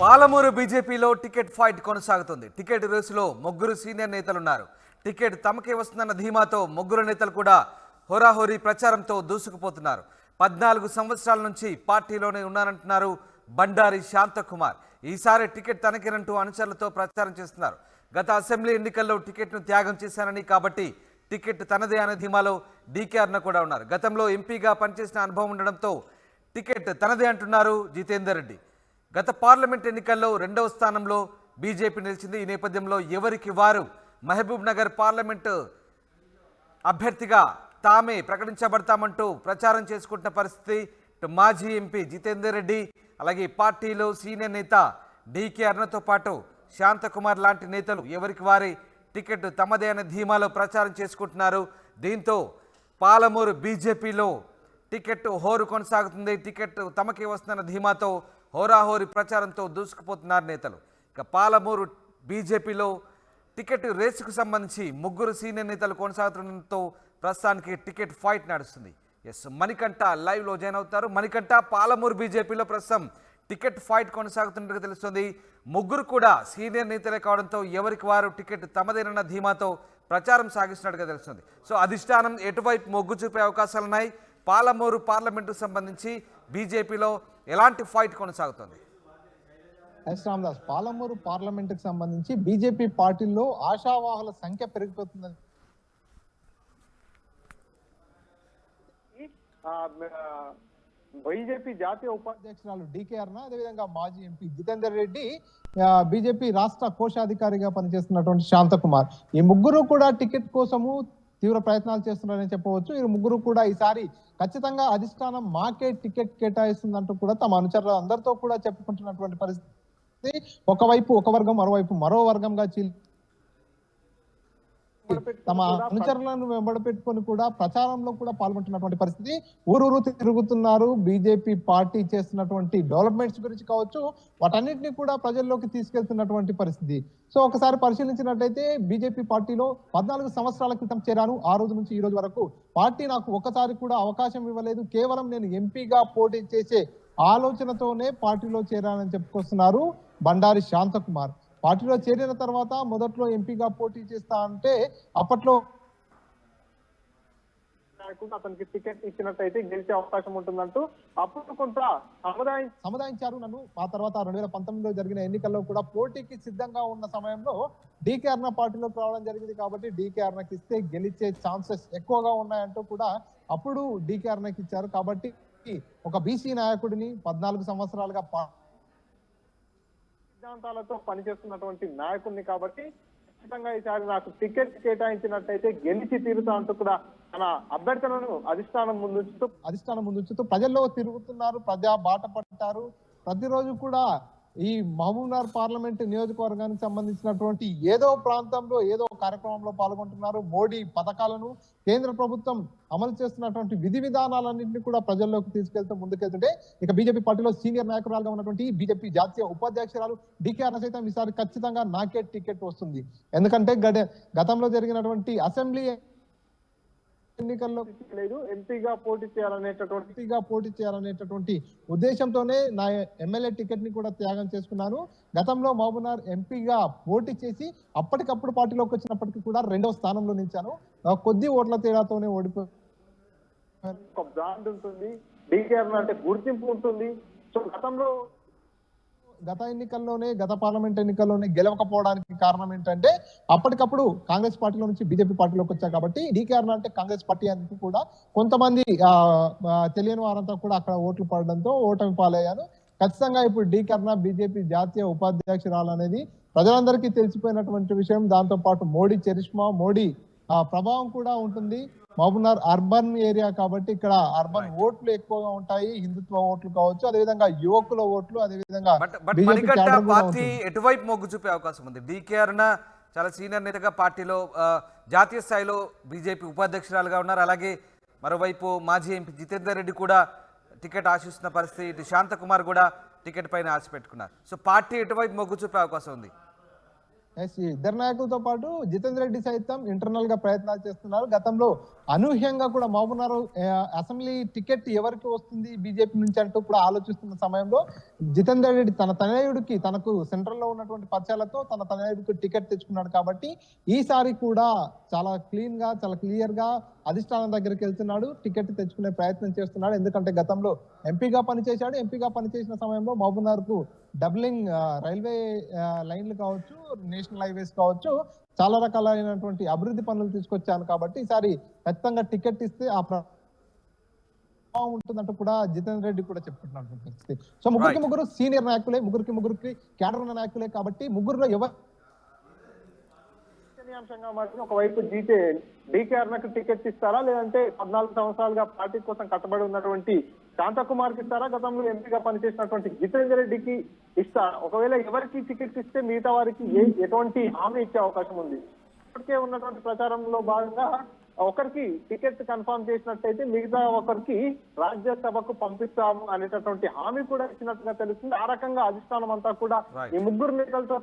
పాలమూరు బీజేపీలో ticket fight కొనసాగుతుంది. Ticket రేసులో ముగ్గురు సీనియర్ నేతలున్నారు. టికెట్ తమకే వస్తుందన్న ధీమాతో ముగ్గురు నేతలు కూడా హోరాహోరీ ప్రచారంతో దూసుకుపోతున్నారు. పద్నాలుగు సంవత్సరాల నుంచి పార్టీలోనే ఉన్నారంటున్నారు బండారి శాంతకుమార్. ఈసారి టికెట్ తనకేనంటూ అనుచరులతో ప్రచారం చేస్తున్నారు. గత అసెంబ్లీ ఎన్నికల్లో టికెట్ను త్యాగం చేశానని కాబట్టి టికెట్ తనదే అనే ధీమాలో డీకే కూడా ఉన్నారు. గతంలో ఎంపీగా పనిచేసిన అనుభవం ఉండడంతో టికెట్ తనదే అంటున్నారు జితేందర్ రెడ్డి. గత పార్లమెంట్ ఎన్నికల్లో రెండవ స్థానంలో బీజేపీ నిలిచింది. ఈ నేపథ్యంలో ఎవరికి వారు? మహబూబ్ నగర్ పార్లమెంటు అభ్యర్థిగా తామే ప్రకటించబడతామంటూ ప్రచారం చేసుకుంటున్న పరిస్థితి. మాజీ ఎంపీ జితేందర్ రెడ్డి అలాగే పార్టీలో సీనియర్ నేత డీకే అర్ణతో పాటు శాంతకుమార్ లాంటి నేతలు ఎవరికి వారి? టికెట్ తమదే అనే ధీమాలో ప్రచారం చేసుకుంటున్నారు. దీంతో పాలమూరు బీజేపీలో టికెట్ హోరు కొనసాగుతుంది. టికెట్ తమకే వస్తున్న ధీమాతో హోరాహోరి ప్రచారంతో దూసుకుపోతున్నారు నేతలు. ఇక పాలమూరు బీజేపీలో టికెట్ రేసుకు సంబంధించి ముగ్గురు సీనియర్ నేతలు కొనసాగుతుండటంతో ప్రస్తుతానికి టికెట్ ఫైట్ నడుస్తుంది. ఎస్ మణికంఠ లైవ్లో జాయిన్ అవుతారు. మణికంఠ పాలమూరు బీజేపీలో ప్రస్తుతం టికెట్ ఫైట్ కొనసాగుతున్నట్టుగా తెలుస్తుంది. ముగ్గురు కూడా సీనియర్ నేతలే కావడంతో ఎవరికి వారు టికెట్ తమదేనన్న ధీమాతో ప్రచారం సాగిస్తున్నట్టుగా తెలుస్తుంది. సో అధిష్టానం ఎటువైపు మొగ్గు చూపే అవకాశాలున్నాయి? పాలమూరు పార్లమెంటుకు సంబంధించి బీజేపీలో ఎలాంటి ఫైట్ కొనసాగుతుంది? ఎస్ రామదాస్ పాలమూరు పార్లమెంట్కి సంబంధించి బీజేపీ పార్టీలో ఆశావాహుల సంఖ్య పెరిగిపోతుందని. బీజేపీ జాతీయ ఉపాధ్యక్షుడు అధ్యక్షురాలు డికే అర్ణ అదేవిధంగా మాజీ ఎంపీ జితేందర్ రెడ్డి బీజేపీ రాష్ట్ర కోశాధికారిగా పనిచేస్తున్నటువంటి శాంతకుమార్. ఈ ముగ్గురు కూడా టికెట్ కోసము తీవ్ర ప్రయత్నాలు చేస్తున్నారని చెప్పవచ్చు. ఈ ముగ్గురు కూడా ఈసారి ఖచ్చితంగా అధిష్టానం మాకే టికెట్ కేటాయిస్తుందంటూ కూడా తమ అనుచరులు అందరితో కూడా చెప్పుకుంటున్నటువంటి పరిస్థితి. ఒకవైపు ఒక వర్గం మరోవైపు మరో వర్గంగా చీల్ తమ అనుచరులను వెంబడపెట్టుకొని కూడా ప్రచారంలో కూడా పాల్గొంటున్నటువంటి పరిస్థితి. ఊరూరు తిరుగుతున్నారు. బీజేపీ పార్టీ చేస్తున్నటువంటి డెవలప్మెంట్స్ గురించి కావచ్చు వాటన్నిటిని కూడా ప్రజల్లోకి తీసుకెళ్తున్నటువంటి పరిస్థితి. సో ఒకసారి పరిశీలించినట్లయితే బీజేపీ పార్టీలో పద్నాలుగు సంవత్సరాల క్రితం చేరాను. ఆ రోజు నుంచి ఈ రోజు వరకు పార్టీ నాకు ఒకసారి కూడా అవకాశం ఇవ్వలేదు. కేవలం నేను ఎంపీగా పోటీ చేసే ఆలోచనతోనే పార్టీలో చేరానని చెప్పుకొస్తున్నారు బండారి శాంతకుమార్. పార్టీలో చేరిన తర్వాత మొదట్లో ఎంపీగా పోటీ చేస్తా అంటే అప్పట్లో నాయకుడు అతనికి టికెట్ ఇచ్చినట్టయితే గెలిచే అవకాశం ఉంటుందంటూ అప్పుడు కొంత సముదాయం సముదాయించారు నన్ను. ఆ తర్వాత రెండు వేల పంతొమ్మిదిలో జరిగిన ఎన్నికల్లో కూడా పోటీకి సిద్ధంగా ఉన్న సమయంలో డీకే అర్ణ పార్టీలోకి రావడం జరిగింది కాబట్టి డీకే అర్ణకి ఇస్తే గెలిచే ఛాన్సెస్ ఎక్కువగా ఉన్నాయంటూ కూడా అప్పుడు డీకే అర్ణకి ఇచ్చారు కాబట్టి ఒక బీసీ నాయకుడిని పద్నాలుగు సంవత్సరాలుగా పా- సిద్ధాంతాలతో పనిచేస్తున్నటువంటి నాయకుడిని కాబట్టి ఖచ్చితంగా ఈసారి నాకు టికెట్ కేటాయించినట్టయితే గెలిచి తీరుతా అంటూ కూడా తన అభ్యర్థనను అధిష్టానం ముందుంచుతూ అధిష్టానం ముందుంచుతూ ప్రజల్లో తిరుగుతున్నారు ప్రజా బాట పట్టారు. ప్రతిరోజు కూడా ఈ మహబూబ్నగర్ పార్లమెంట్ నియోజకవర్గానికి సంబంధించినటువంటి ఏదో ప్రాంతంలో ఏదో కార్యక్రమంలో పాల్గొంటున్నారు. మోడీ పథకాలను కేంద్ర ప్రభుత్వం అమలు చేస్తున్నటువంటి విధి విధానాలన్నింటినీ కూడా ప్రజల్లోకి తీసుకెళ్తూ ముందుకెళ్తుంటే ఇక బీజేపీ పార్టీలో సీనియర్ నాయకురాలుగా ఉన్నటువంటి బీజేపీ జాతీయ ఉపాధ్యక్షురాలు డికే సైతం ఈసారి ఖచ్చితంగా నాకే టికెట్ వస్తుంది. ఎందుకంటే గడ- గతంలో జరిగినటువంటి అసెంబ్లీ ఎన్నికల్లో లేదు ఎంపీగా పోటీ చేయాలనేటటువంటి ఎంపీగా పోటీ చేయాలనేటటువంటి ఉద్దేశంతోనే నా ఎమ్మెల్యే టికెట్ని కూడా త్యాగం చేసుకున్నాను. గతంలో మహబూబ్నగర్ ఎంపీగా పోటీ చేసి అప్పటికప్పుడు పార్టీలోకి వచ్చినప్పటికీ కూడా రెండవ స్థానంలో నిలిచాను. కొద్ది ఓట్ల తేడాతోనే ఓడిపోయి ఒక బ్రాండ్ ఉంటుంది డీకేఆర్ అంటే గుర్తింపు ఉంటుంది. సో గతంలో గత ఎన్నికల్లోనే గత పార్లమెంట్ ఎన్నికల్లోనే గెలవకపోవడానికి కారణం ఏంటంటే అప్పటికప్పుడు కాంగ్రెస్ పార్టీలో నుంచి బీజేపీ పార్టీలోకి వచ్చా కాబట్టి డీకేఆర్ అంటే కాంగ్రెస్ పార్టీ అందుకు కూడా కొంతమంది ఆ, తెలియని వారంతా కూడా అక్కడ ఓట్లు పడడంతో ఓటమి పాలయ్యాను ఖచ్చితంగా ఇప్పుడు డీకర్ణ బీజేపీ జాతీయ ఉపాధ్యక్షురాలు అనేది ప్రజలందరికీ తెలిసిపోయినటువంటి విషయం. దాంతో పాటు మోడీ చరిష్మా మోడీ ఆ ప్రభావం కూడా ఉంటుంది. మహబూబ్నగర్ అర్బన్ ఏరియా కాబట్టి ఇక్కడ అర్బన్ ఓట్లు ఎక్కువగా ఉంటాయి హిందుత్వ ఓట్లు కావచ్చు అదేవిధంగా యువకుల ఓట్లు అదేవిధంగా పార్టీ ఎటువైపు మొగ్గు చూపే అవకాశం ఉంది? డీకే అరుణ చాలా సీనియర్ నేతగా పార్టీలో జాతీయ స్థాయిలో బీజేపీ ఉపాధ్యక్షురాలుగా ఉన్నారు. అలాగే మరోవైపు మాజీ ఎంపీ జితేందర్ రెడ్డి కూడా టికెట్ ఆశిస్తున్న పరిస్థితి ఇటు శాంతకుమార్ కూడా టికెట్ పైన ఆశ పెట్టుకున్నారు. సో పార్టీ ఎటువైపు మొగ్గు చూపే అవకాశం ఉంది? ఇద్దరు నాయకులతో పాటు జితేంద్ర రెడ్డి సైతం ఇంటర్నల్గా ప్రయత్నాలు చేస్తున్నారు. గతంలో అనూహ్యంగా కూడా మహబూబ్నగర్ అసెంబ్లీ టికెట్ ఎవరికి వస్తుంది బీజేపీ నుంచి అంటూ కూడా ఆలోచిస్తున్న సమయంలో జితేందర్ రెడ్డి తన తనయుడికి తనకు సెంట్రల్లో ఉన్నటువంటి పరిచయాలతో తన తనయుడికి టికెట్ తెచ్చుకున్నాడు కాబట్టి ఈసారి కూడా చాలా క్లీన్గా చాలా క్లియర్గా అధిష్టానం దగ్గరికి వెళ్తున్నాడు టికెట్ తెచ్చుకునే ప్రయత్నం చేస్తున్నాడు. ఎందుకంటే గతంలో ఎంపీగా పనిచేశాడు. ఎంపీగా పనిచేసిన సమయంలో మహబూబ్నగర్కు డబ్లింగ్ రైల్వే లైన్లు కావచ్చు నేషనల్ హైవేస్ కావచ్చు చాలా రకాలైనటువంటి అభివృద్ధి పనులు తీసుకొచ్చాను కాబట్టి ఈసారి ఖచ్చితంగా టికెట్ ఇస్తే ఆ ఉంటుందంటూ కూడా జితేందర్ రెడ్డి కూడా పరిస్థితి. సో ముగ్గురికి. ముగ్గురు సీనియర్ నాయకులే ముగ్గురికి ముగ్గురికి క్యాడర్ ఉన్న నాయకులే కాబట్టి ముగ్గురులో ఎవరు చర్చనీయాంశంగా మాత్రం ఒకవైపు జీతే డీకేఆర్ నాకు టికెట్ ఇస్తారా? లేదంటే పద్నాలుగు సంవత్సరాలుగా పార్టీ కోసం కట్టబడి ఉన్నటువంటి శాంతకుమార్కి ఇస్తారా? గతంలో ఎంపీగా పనిచేసినటువంటి జితేందర్ రెడ్డికి ఇస్తారా? ఒకవేళ ఎవరికి టికెట్ ఇస్తే మిగతా వారికి ఏ ఎటువంటి హామీ ఇచ్చే అవకాశం ఉంది? ఇప్పటికే ఉన్నటువంటి ప్రచారంలో భాగంగా ఒకరికి టికెట్ కన్ఫర్మ్ చేసినట్టయితే మిగతా ఒకరికి రాజ్యసభకు పంపిస్తాము అనేటటువంటి హామీ కూడా ఇచ్చినట్టుగా తెలుస్తుంది ఆ రకంగా అధిష్టానం అంతా కూడా. ఈ ముగ్గురు నేతలతో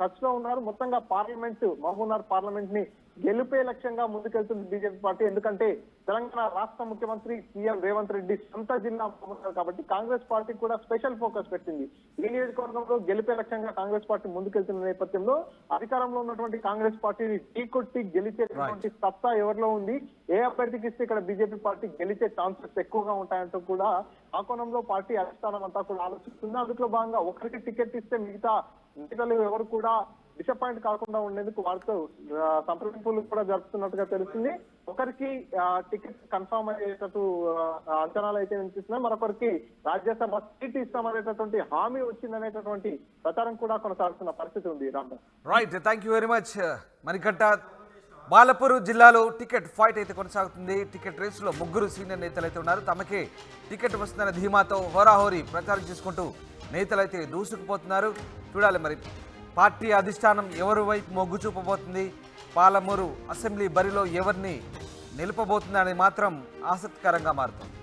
టచ్లో ఉన్నారు మొత్తంగా పార్లమెంట్ మహబూబ్నగర్ పార్లమెంట్ని గెలిపే లక్ష్యంగా ముందుకెళ్తుంది బీజేపీ పార్టీ. ఎందుకంటే తెలంగాణ రాష్ట్ర ముఖ్యమంత్రి సీఎం రేవంత్ రెడ్డి సొంత జిల్లా కాబట్టి కాంగ్రెస్ పార్టీ కూడా స్పెషల్ ఫోకస్ పెట్టింది. ఈ నియోజకవర్గంలో గెలిపే లక్ష్యంగా కాంగ్రెస్ పార్టీ ముందుకెళ్తున్న నేపథ్యంలో అధికారంలో ఉన్నటువంటి కాంగ్రెస్ పార్టీని ఢీకొట్టి గెలిచేటటువంటి సత్తా ఎవరిలో ఉంది? ఏ అభ్యర్థికి ఇస్తే ఇక్కడ బీజేపీ పార్టీ గెలిచే ఛాన్సెస్ ఎక్కువగా ఉంటాయంటూ కూడా ఆ కోణంలో పార్టీ అధిష్టానం అంతా కూడా ఆలోచిస్తుంది. అందులో భాగంగా ఒకరికి టికెట్ ఇస్తే మిగతా నేతలు ఎవరు కూడా డిసప్పాయింట్ కాకుండా ఉండేందుకు వారితో సంప్రదింపులు కూడా జరుపుతున్నట్టుగా తెలుస్తుంది. ఒకరికి టికెట్ కన్ఫర్మ్ అయ్యేటట్టు అంచనాలు అయితే వినిపిస్తున్నాయి. మరొకరికి రాజ్యసభ సీట్ ఇస్తామనేటటువంటి హామీ వచ్చిందనేటటువంటి ప్రచారం కూడా కొనసాగుతున్న పరిస్థితి ఉంది Ram right thank you very much Manikanta. Balapur జిల్లాలో టికెట్ ఫైట్ అయితే కొనసాగుతుంది. టికెట్ రేసులో ముగ్గురు సీనియర్ నేతలు అయితే ఉన్నారు. తమకే టికెట్ వస్తుందన్న ధీమాతో హోరాహోరీ ప్రచారం చేసుకుంటూ నేతలు అయితే దూసుకుపోతున్నారు. చూడాలి మరి పార్టీ అధిష్టానం ఎవరి వైపు మొగ్గు చూపబోతుంది? పాలమూరు అసెంబ్లీ బరిలో ఎవరిని నిలుపబోతుంది అనేది మాత్రం ఆసక్తికరంగా మారుతుంది.